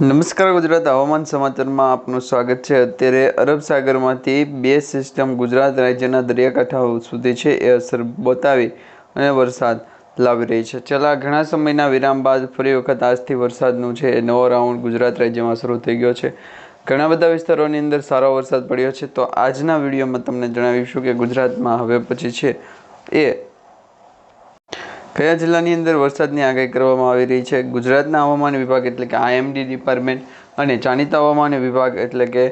નમસ્કાર ગુજરાત હવામાન સમાચારમાં આપનું સ્વાગત છે. અત્યારે અરબ સાગરમાંથી બે સિસ્ટમ ગુજરાત રાજ્યના દરિયાકાંઠા સુધી છે એ અસર બતાવી અને વરસાદ લાવી રહી છે. છેલ્લા ઘણા સમયના વિરામ બાદ ફરી વખત આજથી વરસાદનું છે એ નવો રાઉન્ડ ગુજરાત રાજ્યમાં શરૂ થઈ ગયો છે. ઘણા બધા વિસ્તારોની અંદર સારો વરસાદ પડ્યો છે. તો આજના વિડીયોમાં તમને જણાવીશું કે ગુજરાતમાં હવે પછી છે એ કયા જિલ્લાની અંદર વરસાદની આગાહી કરવામાં આવી રહી છે? ગુજરાતના હવામાન વિભાગ એટલે કે આઈએમડી ડિપાર્ટમેન્ટ અને જાણીતા હવામાન વિભાગ એટલે કે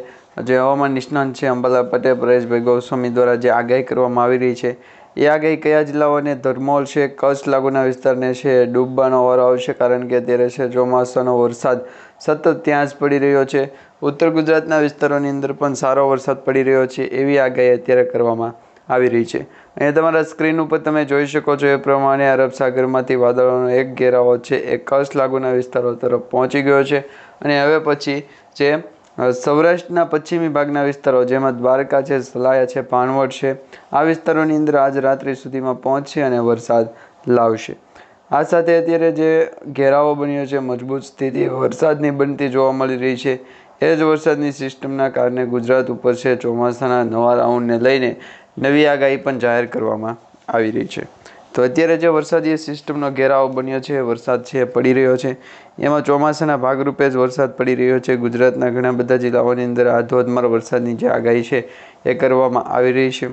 જે હવામાન નિષ્ણાંત છે અંબાલા પટેલ પરેશભાઈ ગોસ્વામી દ્વારા જે આગાહી કરવામાં આવી રહી છે, એ આગાહી કયા જિલ્લાઓને ધર્મોલ છે, કચ્છ લાગુના વિસ્તારને છે, ડૂબવાનો વારો આવશે? કારણ કે અત્યારે છે ચોમાસાનો વરસાદ સતત ત્યાં જ પડી રહ્યો છે. ઉત્તર ગુજરાતના વિસ્તારોની અંદર પણ સારો વરસાદ પડી રહ્યો છે, એવી આગાહી અત્યારે કરવામાં આવી રહી છે. અહીંયા તમારા સ્ક્રીન ઉપર તમે જોઈ શકો છો એ પ્રમાણે અરબ સાગરમાંથી વાદળોનો એક ઘેરાવો છે એ કચ્છ લાગુના વિસ્તારો તરફ પહોંચી ગયો છે અને હવે પછી જે સૌરાષ્ટ્રના પશ્ચિમી ભાગના વિસ્તારો જેમાં દ્વારકા છે, સલાયા છે ભાણવડ છે, આ વિસ્તારોની અંદર આજ રાત્રિ સુધીમાં પહોંચશે અને વરસાદ લાવશે. આ સાથે અત્યારે જે ઘેરાવો બન્યો છે, મજબૂત સ્થિતિ વરસાદની બનતી જોવા મળી રહી છે. એ જ વરસાદની સિસ્ટમના કારણે ગુજરાત ઉપર છે ચોમાસાના નવા રાઉન્ડને લઈને નવી આગાહી પણ જાહેર કરવામાં આવી રહી છે. તો અત્યારે જે વરસાદી સિસ્ટમનો ઘેરાવો બન્યો છે, વરસાદ છે, પડી રહ્યો છે, એમાં ચોમાસાના ભાગરૂપે જ વરસાદ પડી રહ્યો છે. ગુજરાતના ઘણા બધા જિલ્લાઓની અંદર આ ધોધમાર વરસાદની જે આગાહી છે, એ કરવામાં આવી રહી છે.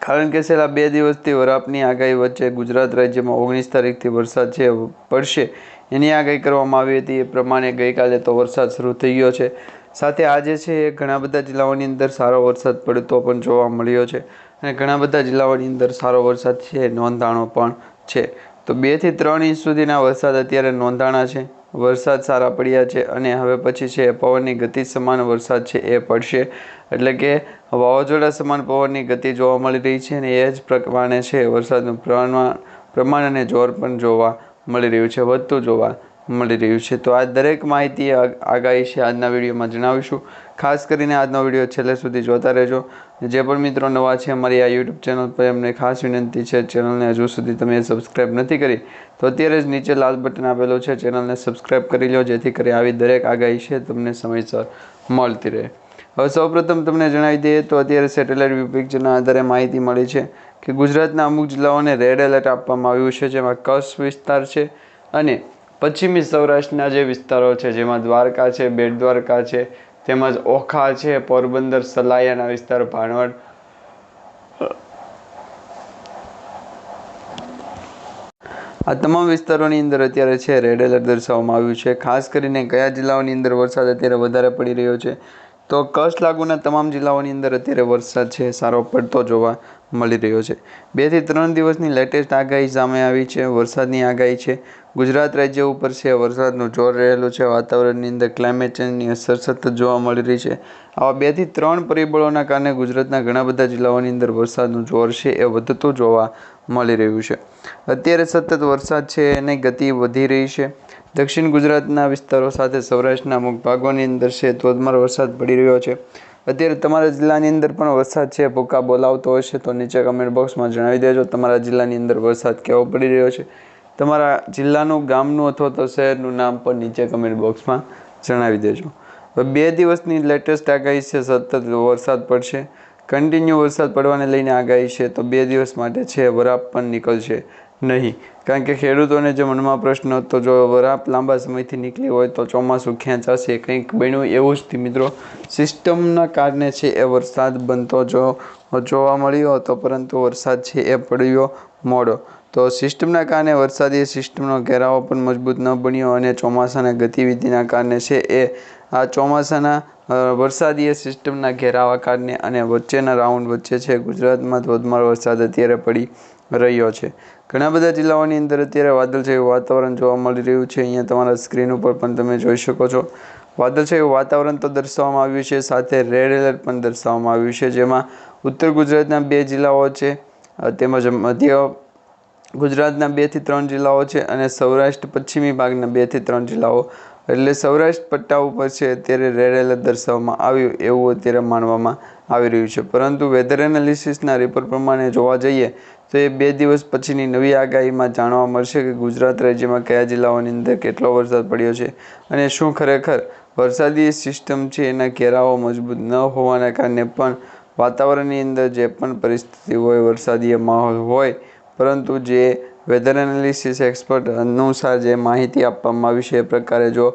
કારણ કે છેલ્લા બે દિવસથી વરાપની આગાહી વચ્ચે ગુજરાત રાજ્યમાં ઓગણીસ તારીખથી વરસાદ છે પડશે, એની આગાહી કરવામાં આવી હતી. એ પ્રમાણે ગઈકાલે તો વરસાદ શરૂ થઈ ગયો છે. સાથે આજે છે, એ ઘણા બધા જિલ્લાઓની અંદર સારો વરસાદ પડતો પણ જોવા મળ્યો છે. અને ઘણા બધા જિલ્લાઓની અંદર સારો વરસાદ છે, નોંધાણો પણ છે. તો બેથી ત્રણ ઇંચ સુધીના વરસાદ અત્યારે નોંધાણા છે. વરસાદ સારા પડ્યા છે અને હવે પછી છે પવનની ગતિ સમાન વરસાદ છે, એ પડશે. એટલે કે વાવાઝોડા સમાન પવનની ગતિ જોવા મળી રહી છે અને એ જ પ્રમાણે છે, વરસાદનું પ્રમાણ પ્રમાણ અને જોર પણ જોવા મળી રહ્યું છે, વધતું જોવા મળી રહ્યું છે. તો આ દરેક માહિતી આગાહી છે આજના વિડીયોમાં જણાવીશું. ખાસ કરીને આજનો વીડિયો છેલ્લે સુધી જોતા રહેજો. જે પણ મિત્રો નવા છે અમારી આ યુટ્યુબ ચેનલ પર એમને ખાસ વિનંતી છે ચેનલને હજુ સુધી તમે સબસ્ક્રાઈબ નથી કરી, તો અત્યારે જ નીચે લાલ બટન આપેલું છે. ચેનલને સબસ્ક્રાઈબ કરી લો, જેથી કરી આવી દરેક આગાહી છે તમને સમયસર મળતી રહે. હવે સૌપ્રથમ તમને જણાવી દઈએ, તો અત્યારે સેટેલાઇટ વ્યૂ પિક્ચરના આધારે માહિતી મળી છે કે ગુજરાતના અમુક જિલ્લાઓને રેડ એલર્ટ આપવામાં આવ્યું છે, જેમાં કચ્છ વિસ્તાર છે અને પશ્ચિમી સૌરાષ્ટ્રના જે વિસ્તારો છે, જેમાં દ્વારકા છે બેટ દ્વારકા છે, તેમજ ઓખા છે, પોરબંદર, સલાયાના વિસ્તાર, ભાણવડ. આ તમામ વિસ્તારોની અંદર અત્યારે છે, રેડ એલર્ટ દર્શાવવામાં આવ્યું છે. ખાસ કરીને કયા જિલ્લાઓની અંદર વરસાદ અત્યારે વધારે પડી રહ્યો છે? તો કચ્છ લાગુના તમામ જિલ્લાઓની અંદર અત્યારે વરસાદ છે, સારો પડતો જોવા મળી રહ્યો છે. બેથી ત્રણ દિવસની લેટેસ્ટ આગાહી સામે આવી છે, વરસાદની આગાહી છે. ગુજરાત રાજ્ય ઉપર છે, વરસાદનું જોર રહેલું છે, વાતાવરણની અંદર ક્લાઇમેટ ચેન્જની અસર સતત જોવા મળી રહી છે. આવા બેથી ત્રણ પરિબળોના કારણે ગુજરાતના ઘણા બધા જિલ્લાઓની અંદર વરસાદનું જોર છે એ વધતું જોવા મળી રહ્યું છે. અત્યારે સતત વરસાદ છે, એની ગતિ વધી રહી છે. દક્ષિણ ગુજરાતના વિસ્તારો સાથે સૌરાષ્ટ્રના અમુક ભાગોની અંદર છે, ધોધમાર વરસાદ પડી રહ્યો છે. અત્યારે તમારા જિલ્લાની અંદર પણ વરસાદ છે, ભૂકા બોલાવતો હશે તો નીચે કમેન્ટ બોક્સમાં જણાવી દેજો તમારા જિલ્લાની અંદર વરસાદ કેવો પડી રહ્યો છે. તમારા જિલ્લાનું, ગામનું અથવા તો શહેરનું નામ પણ નીચે કમેન્ટ બોક્સમાં જણાવી દેજો. હવે બે દિવસની લેટેસ્ટ આગાહી છે, સતત વરસાદ પડશે. કન્ટિન્યુ વરસાદ પડવાને લઈને આગાહી છે, તો બે દિવસ માટે છે, વરાપ પણ નીકળશે નહીં. કારણ કે ખેડૂતોને જે મનમાં પ્રશ્ન હતો, જો વરાપ લાંબા સમયથી નીકળી હોય તો ચોમાસું ખેંચાશે કંઈક બન્યું એવું જ મિત્રો સિસ્ટમના કારણે છે એ વરસાદ બનતો જો જોવા મળ્યો હતો, પરંતુ વરસાદ છે એ પડ્યો મોડો. તો સિસ્ટમના કારણે વરસાદી સિસ્ટમનો ઘેરાવો પણ મજબૂત ન બન્યો અને ચોમાસાના ગતિવિધિના કારણે છે એ. આ ચોમાસાના વરસાદીય સિસ્ટમના ઘેરાવા કારણે અને વચ્ચેના રાઉન્ડ વચ્ચે છે ગુજરાતમાં ધોધમાર વરસાદ અત્યારે પડી રહ્યો છે. ઘણા બધા જિલ્લાઓની અંદર અત્યારે વાદળછાયું વાતાવરણ જોવા મળી રહ્યું છે. અહીંયા તમારા સ્ક્રીન ઉપર પણ તમે જોઈ શકો છો. વાદળછાયું વાતાવરણ તો દર્શાવવામાં આવ્યું છે, સાથે રેડ એલર્ટ પણ દર્શાવવામાં આવ્યું છે, જેમાં ઉત્તર ગુજરાતના બે જિલ્લાઓ છે તેમજ મધ્ય ગુજરાતના બેથી ત્રણ જિલ્લાઓ છે અને સૌરાષ્ટ્ર પશ્ચિમી ભાગના બેથી ત્રણ જિલ્લાઓ. એટલે સૌરાષ્ટ્ર પટ્ટા ઉપર છે અત્યારે રેડ એલર્ટ દર્શાવવામાં આવ્યું, એવું અત્યારે માનવામાં આવી રહ્યું છે. પરંતુ વેધર એનાલિસિસના રિપોર્ટ પ્રમાણે જોવા જઈએ, તો એ બે દિવસ પછીની નવી આગાહીમાં જાણવા મળશે કે ગુજરાત રાજ્યમાં કયા જિલ્લાઓની અંદર કેટલો વરસાદ પડ્યો છે અને શું ખરેખર વરસાદી સિસ્ટમ છે એના ઘેરાઓ મજબૂત ન હોવાના કારણે પણ વાતાવરણની અંદર જે પણ પરિસ્થિતિ હોય વરસાદી માહોલ હોય પરંતુ જે વેધર એનાલિસિસ એક્સપર્ટ અનુસાર જે માહિતી આપવામાં આવી છે એ પ્રકારે જો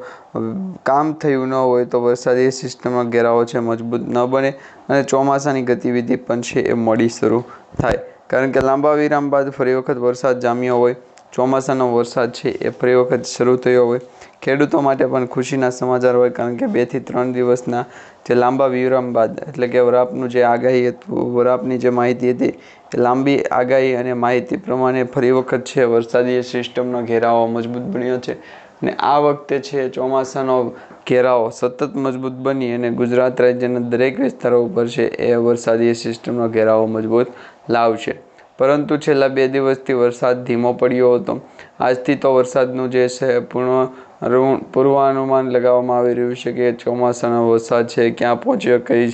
કામ થયું ન હોય તો વરસાદી સિસ્ટમના ઘેરાવો છે, મજબૂત ન બને અને ચોમાસાની ગતિવિધિ પણ છે એ મળી શરૂ થાય. કારણ કે લાંબા વિરામ બાદ ફરી વખત વરસાદ જામ્યો હોય ચોમાસાનો વરસાદ છે, એ ફરી વખત શરૂ થયો હોય. ખેડૂતો માટે પણ ખુશીના સમાચાર હોય, કારણ કે બેથી ત્રણ દિવસના જે લાંબા વિરામ બાદ, એટલે કે વરાપનું જે આગાહી હતું, વરાપની જે માહિતી હતી, એ લાંબી આગાહી અને માહિતી પ્રમાણે ફરી વખત છે, વરસાદી સિસ્ટમનો ઘેરાવો મજબૂત બન્યો છે. અને આ વખતે છે, ચોમાસાનો ઘેરાવો સતત મજબૂત બની અને ગુજરાત રાજ્યના દરેક વિસ્તારો ઉપર છે, એ વરસાદી સિસ્ટમનો ઘેરાવો મજબૂત લાવશે. પરંતુ છેલ્લા બે દિવસથી વરસાદ ધીમો પડ્યો હતો. આજથી તો વરસાદનું જે છે, પૂર્ણ પૂર્વાનુમાન લગાવવામાં આવી રહ્યું છે કે ચોમાસાનો વરસાદ છે, ક્યાં પહોંચ્યો, કઈ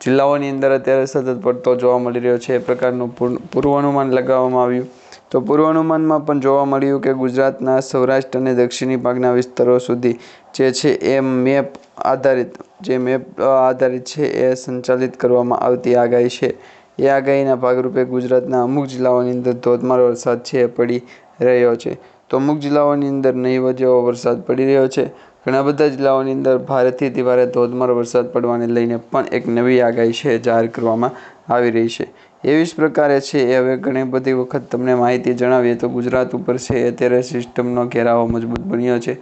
જિલ્લાઓની અંદર અત્યારે સતત પડતો જોવા મળી રહ્યો છે, એ પ્રકારનું પૂર્વાનુમાન લગાવવામાં આવ્યું. તો પૂર્વાનુમાનમાં પણ જોવા મળ્યું કે ગુજરાતના સૌરાષ્ટ્ર અને દક્ષિણી ભાગના વિસ્તારો સુધી જે છે, એ મેપ આધારિત, જે મેપ આધારિત છે, એ સંચાલિત કરવામાં આવતી આગાહી છે. એ આગાહીના ભાગરૂપે ગુજરાતના અમુક જિલ્લાઓની અંદર ધોધમાર વરસાદ છે પડી રહ્યો છે. તો અમુક જિલ્લાઓની અંદર નહીવત જેવો વરસાદ પડી રહ્યો છે. ઘણા બધા જિલ્લાઓની અંદર ભારેથી અતિભારે ધોધમાર વરસાદ પડવાને લઈને પણ એક નવી આગાહી છે જાહેર કરવામાં આવી રહી છે. એવી જ પ્રકારે છે, એ હવે ઘણી બધી વખત તમને માહિતી જણાવીએ તો ગુજરાત ઉપર છે અત્યારે સિસ્ટમનો ઘેરાવો મજબૂત બન્યો છે.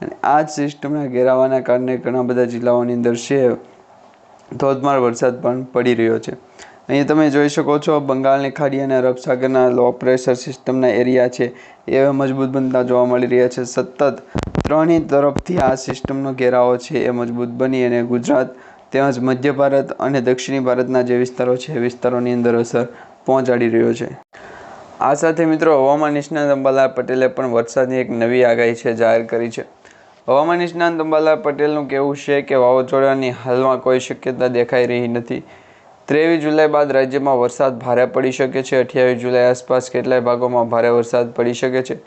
અને આ જ સિસ્ટમના ઘેરાવાના કારણે ઘણા બધા જિલ્લાઓની અંદર છે ધોધમાર વરસાદ પણ પડી રહ્યો છે. અહીં તમે જોઈ શકો છો, બંગાળની ખાડી અને અરબ લો પ્રેશર સિસ્ટમના એરિયા છે. એ મજબૂત બનતા જોવા મળી રહ્યા છે. સતત ત્રણેય તરફથી આ સિસ્ટમનો ઘેરાવો છે. એ મજબૂત બની અને ગુજરાત તેમજ મધ્ય ભારત અને દક્ષિણી ભારતના જે વિસ્તારો છે, એ વિસ્તારોની અંદર અસર પહોંચાડી રહ્યો છે. આ સાથે મિત્રો, હવામાન નિષ્ણાંત અંબાલાલ પટેલે પણ વરસાદની એક નવી આગાહી છે, જાહેર કરી છે. હવામાન નિષ્ણાંત અંબાલાલ પટેલનું કહેવું છે કે વાવાઝોડાની હાલમાં કોઈ શક્યતા દેખાઈ રહી નથી. ત્રેવીસ જુલાઈ બાદ રાજ્યમાં વરસાદ ભારે પડી શકે છે. અઠ્યાવીસ જુલાઈ આસપાસ કેટલાય ભાગોમાં ભારે વરસાદ પડી શકે છે.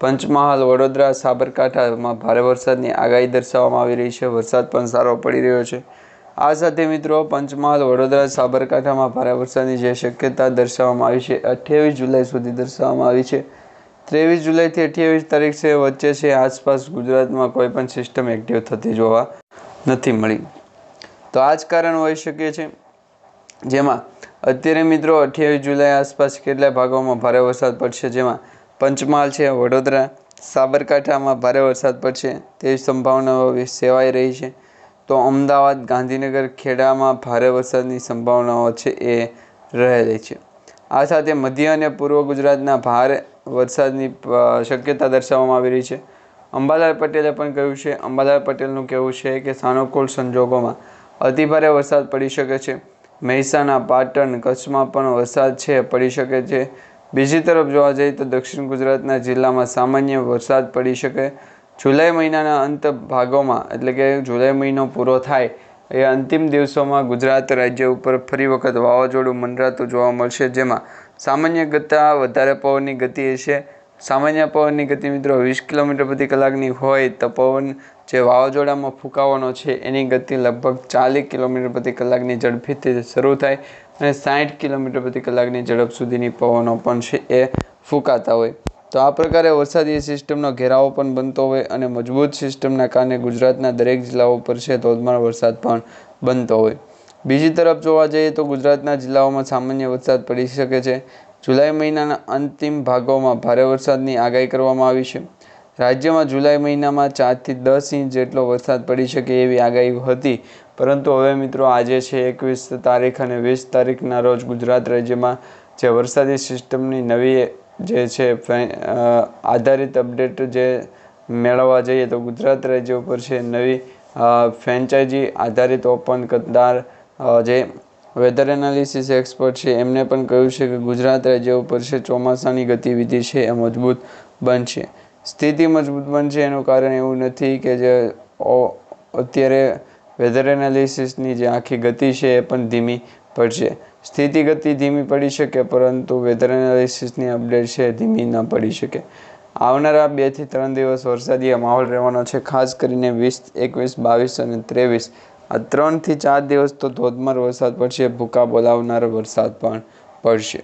પંચમહાલ, વડોદરા, સાબરકાંઠામાં ભારે વરસાદની આગાહી દર્શાવવામાં આવી રહી છે. વરસાદ પણ સારો પડી રહ્યો છે. આ સાથે મિત્રો, પંચમહાલ, વડોદરા, સાબરકાંઠામાં ભારે વરસાદની જે શક્યતા દર્શાવવામાં આવી છે, અઠ્યાવીસ જુલાઈ સુધી દર્શાવવામાં આવી છે. ત્રેવીસ જુલાઈથી અઠ્યાવીસ તારીખ છે, વચ્ચે છે, આસપાસ ગુજરાતમાં કોઈ પણ સિસ્ટમ એક્ટિવ થતી જોવા નથી મળી. તો આ જ કારણ હોઈ શકે છે. જેમાં અત્યારે મિત્રો અઠ્યાવીસ જુલાઈ આસપાસ કેટલાય ભાગોમાં ભારે વરસાદ પડશે, જેમાં પંચમહાલ છે, વડોદરા, સાબરકાંઠામાં ભારે વરસાદ પડશે, તેવી સંભાવનાઓ સેવાઈ રહી છે. તો અમદાવાદ, ગાંધીનગર, ખેડામાં ભારે વરસાદની સંભાવનાઓ છે એ રહેલી છે. આ સાથે મધ્ય અને પૂર્વ ગુજરાતના ભારે વરસાદની શક્યતા દર્શાવવામાં આવી રહી છે. અંબાલાલ પટેલે પણ કહ્યું છે, અંબાલાલ પટેલનું કહેવું છે કે સાનુકૂળ સંજોગોમાં અતિભારે વરસાદ પડી શકે છે. મહેસાણા પાટણ કચ્છમાં પણ વરસાદ છે, પડી શકે છે. બીજી તરફ જોવા જઈએ તો દક્ષિણ ગુજરાતના જિલ્લામાં સામાન્ય વરસાદ પડી શકે. જુલાઈ મહિનાના અંત ભાગોમાં, એટલે કે જુલાઈ મહિનો પૂરો થાય, એ અંતિમ દિવસોમાં ગુજરાત રાજ્ય ઉપર ફરી વખત વાવાઝોડું મંડરાતું જોવા મળશે, જેમાં સામાન્ય કરતાં વધારે પવનની ગતિ છે સામાન્ય પવનની ગતિ મિત્રો વીસ કિલોમીટર પ્રતિ કલાકની હોય તો પવન જે વાવાઝોડામાં ફૂંકાવાનો છે, એની ગતિ લગભગ ચાલીસ કિલોમીટર પ્રતિ કલાકની ઝડપીથી શરૂ થાય અને સાઠ કિલોમીટર પ્રતિ કલાકની ઝડપ સુધીની પવનો પણ છે, એ ફૂંકાતા હોય. તો આ પ્રકારે વરસાદી સિસ્ટમનો ઘેરાવો પણ બનતો હોય અને મજબૂત સિસ્ટમના કારણે ગુજરાતના દરેક જિલ્લાઓ પર છે, ધોધમાર વરસાદ પણ બનતો હોય. બીજી તરફ જોવા જઈએ તો ગુજરાતના જિલ્લાઓમાં સામાન્ય વરસાદ પડી શકે છે. જુલાઈ મહિનાના અંતિમ ભાગોમાં ભારે વરસાદની આગાહી કરવામાં આવી છે. રાજ્યમાં જુલાઈ મહિનામાં ચારથી દસ ઇંચ જેટલો વરસાદ પડી શકે એવી આગાહી હતી. પરંતુ હવે મિત્રો આજે છે એકવીસ તારીખ અને વીસ તારીખના રોજ ગુજરાત રાજ્યમાં જે વરસાદી સિસ્ટમની નવી જે છે આધારિત અપડેટ જે મેળવવા જઈએ તો ગુજરાત રાજ્ય ઉપર છે નવી ફ્રેન્ચાઇઝી આધારિત ઓપન કરનાર જે વેધર એનાલિસિસ એક્સપર્ટ છે એમને પણ કહ્યું છે કે ગુજરાત રાજ્ય ઉપર છે ચોમાસાની ગતિવિધિ છે એ મજબૂત બનશે. સ્થિતિ મજબૂત બનશે, એનું કારણ એવું નથી કે જે અત્યારે વેધર એનાલિસિસની જે આખી ગતિ છે એ પણ ધીમી પડશે. સ્થિતિ ગતિ ધીમી પડી શકે, પરંતુ વેધર એનાલિસિસની અપડેટ છે ધીમી ન પડી શકે. આવનારા બેથી ત્રણ દિવસ વરસાદી માહોલ રહેવાનો છે, ખાસ કરીને વીસ, એકવીસ, બાવીસ અને ત્રેવીસ. આ ત્રણથી ચાર દિવસ તો ધોધમાર વરસાદ પડશે, ભૂકા બોલાવનાર વરસાદ પણ પડશે.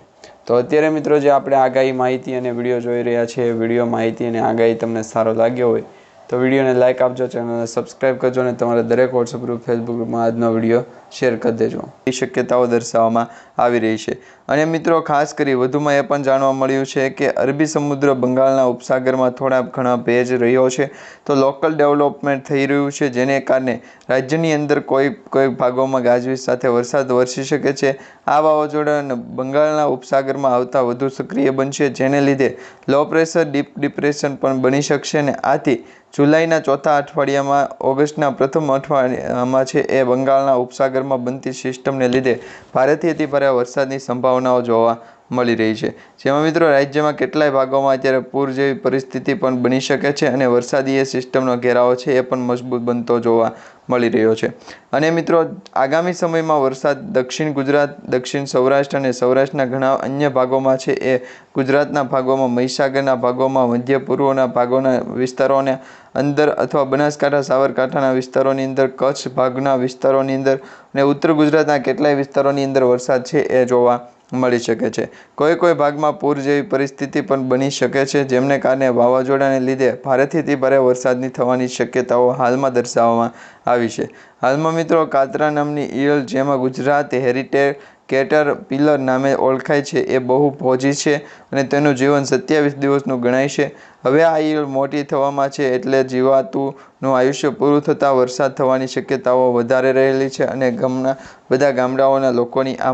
તો અત્યારે મિત્રો જે આપણે આગાહી માહિતી અને વીડિયો જોઈ રહ્યા છીએ, વીડિયો માહિતી અને આગાહી તમને સારો લાગ્યો હોય, તો વિડીયોને લાઇક આપજો, ચેનલને સબસ્ક્રાઇબ કરજો અને તમારા દરેક વોટ્સઅપ ગ્રુપ ફેસબુક ગ્રુપમાં આજનો વીડિયો શેર કરી દેજો. એ શક્યતાઓ દર્શાવવામાં આવી રહી છે. અને મિત્રો, ખાસ કરી વધુમાં એ પણ જાણવા મળ્યું છે કે અરબી સમુદ્ર બંગાળના ઉપસાગરમાં થોડા ઘણા ભેજ રહ્યો છે. તો લોકલ ડેવલપમેન્ટ થઈ રહ્યું છે, જેને કારણે રાજ્યની અંદર કોઈ કોઈ ભાગોમાં ગાજવીજ સાથે વરસાદ વરસી શકે છે. આ વાવાઝોડા બંગાળના ઉપસાગરમાં આવતા વધુ સક્રિય બનશે, જેને લીધે લો પ્રેશર ડીપ ડિપ્રેશન પણ બની શકશે અને આથી જુલાઈના ચોથા અઠવાડિયામાં ઓગસ્ટના પ્રથમ અઠવાડિયામાં છે એ બંગાળના ઉપસાગરમાં બનતી સિસ્ટમને લીધે ભારેથી અતિભારે વરસાદની સંભાવનાઓ જોવા મળી રહી છે. જેમાં મિત્રો રાજ્યમાં કેટલાય ભાગોમાં અત્યારે પૂર જેવી પરિસ્થિતિ પણ બની શકે છે અને વરસાદી એ સિસ્ટમનો ઘેરાવો છે એ પણ મજબૂત બનતો જોવા મળી રહ્યો છે. અને મિત્રો, આગામી સમયમાં વરસાદ દક્ષિણ ગુજરાત, દક્ષિણ સૌરાષ્ટ્ર અને સૌરાષ્ટ્રના ઘણા અન્ય ભાગોમાં છે એ ગુજરાતના ભાગોમાં, મહીસાગરના ભાગોમાં, મધ્ય પૂર્વના ભાગોના વિસ્તારોને અંદર અથવા બનાસકાંઠા, સાબરકાંઠાના વિસ્તારોની અંદર, કચ્છ ભાગના વિસ્તારોની અંદર અને ઉત્તર ગુજરાતના કેટલાય વિસ્તારોની અંદર વરસાદ છે એ જોવા મળી શકે છે. કોઈ કોઈ ભાગમાં પૂર જેવી પરિસ્થિતિ પણ બની શકે છે, જેમને કારણે વાવાઝોડાને લીધે ભારેથી અતિ ભારે વરસાદની થવાની શક્યતાઓ હાલમાં દર્શાવવામાં આવી છે. હાલમાં મિત્રો, કાતરા નામની ઈયળ, જેમાં ગુજરાત હેરિટેજ કેટર પિલર નામે ઓળખાય છે, એ બહુ ભોજી છે અને તેનું જીવન સત્યાવીસ દિવસનું ગણાય છે. હવે આ ઈયળ મોટી થવામાં છે એટલે જીવાતુનું આયુષ્ય પૂરું થતાં વરસાદ થવાની શક્યતાઓ વધારે રહેલી છે અને ગામના, બધા ગામડાઓના લોકોની આ